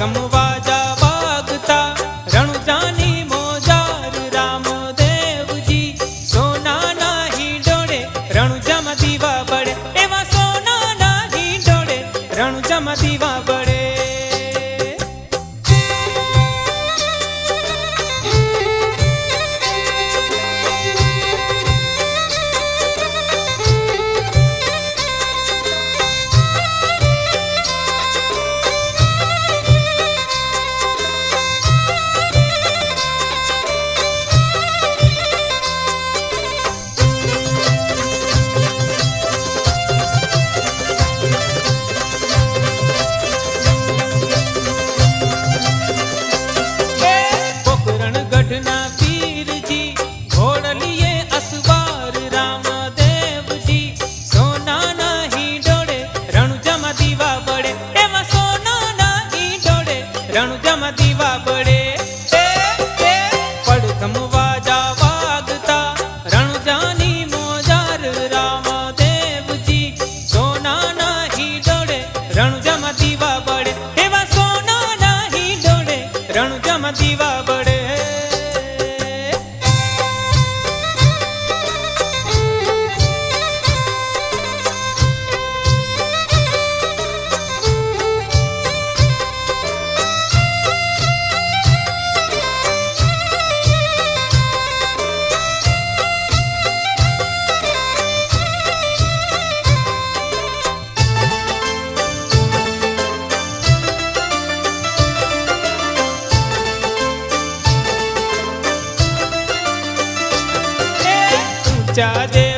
ગમવા જા વાગતા રણુજાની મોજાર રામદેવજી સોનાના હિંડોળે રણુજામાં દીવા બળે એવા સોનાના હિંડોળે રણુજામાં દીવા બળે बच्चा दे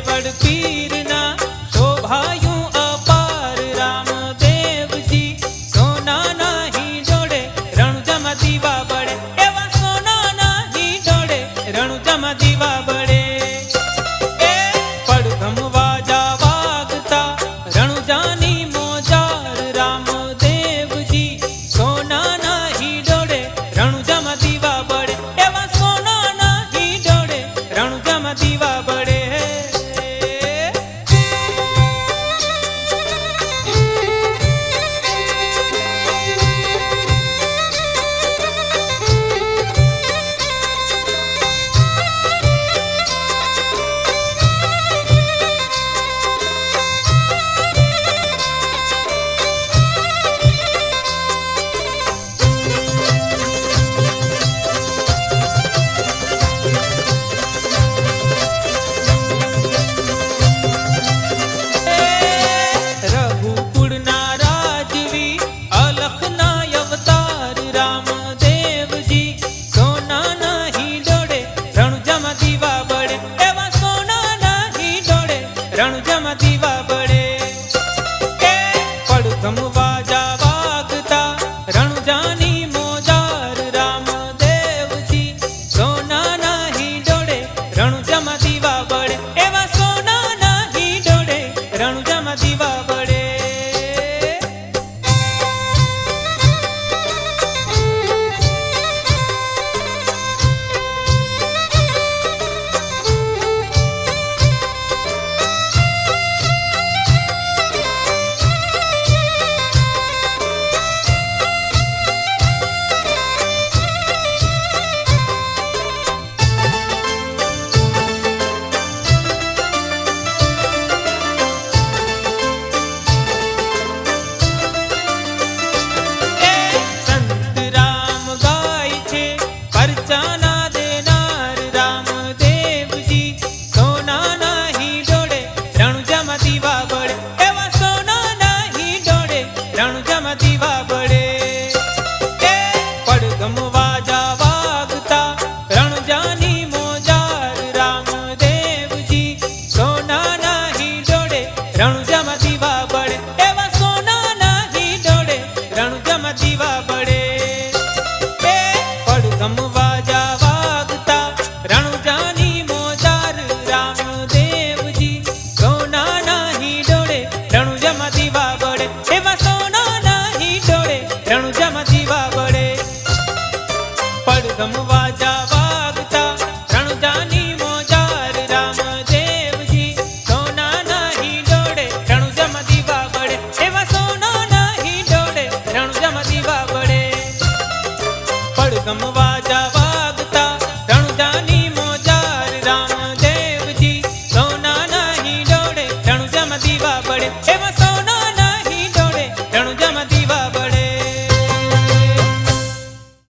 દીવા